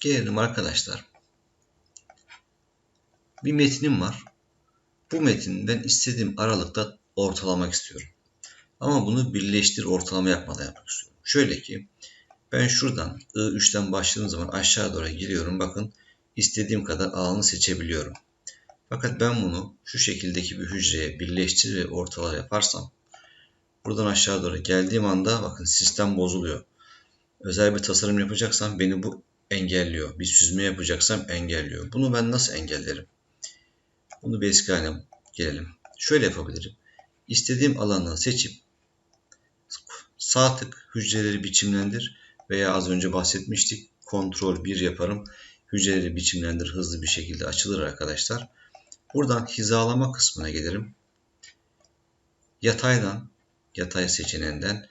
Gelelim arkadaşlar. Bir metnim var. Bu metni ben istediğim aralıkta ortalamak istiyorum. Ama bunu birleştir ortalama yapmadan yapmak istiyorum. Şöyle ki ben şuradan I3'ten başladığım zaman aşağı doğru giriyorum. Bakın istediğim kadar alanı seçebiliyorum. Fakat ben bunu şu şekildeki bir hücreye birleştir ve ortalama yaparsam buradan aşağı doğru geldiğim anda bakın sistem bozuluyor. Özel bir tasarım yapacaksam beni bu engelliyor. Bir süzme yapacaksam engelliyor. Bunu ben nasıl engellerim? Bunu bir eski haline gelelim. Şöyle yapabilirim. İstediğim alanı seçip sağ tık hücreleri biçimlendir veya az önce bahsetmiştik. Kontrol 1 yaparım. Hücreleri biçimlendir hızlı bir şekilde açılır arkadaşlar. Buradan hizalama kısmına gelirim. Yataydan, yatay seçeneğinden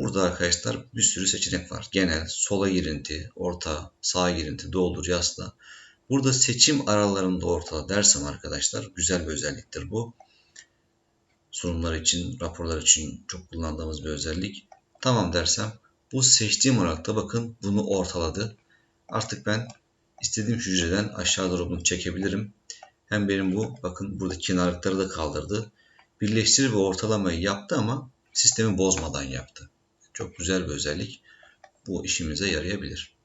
burada arkadaşlar bir sürü seçenek var. Genel, sola girinti, orta, sağ girinti, doldur, yasla. Burada seçim aralarında ortada dersem arkadaşlar güzel bir özelliktir bu. Sunumlar için, raporlar için çok kullandığımız bir özellik. Tamam dersem bu seçtiğim aralıkta bakın bunu ortaladı. Artık ben istediğim hücreden aşağı doğru bunu çekebilirim. Hem benim bu bakın burada kenarlıkları da kaldırdı. Birleştir ve ortalamayı yaptı ama sistemi bozmadan yaptı. Çok güzel bir özellik. Bu işimize yarayabilir.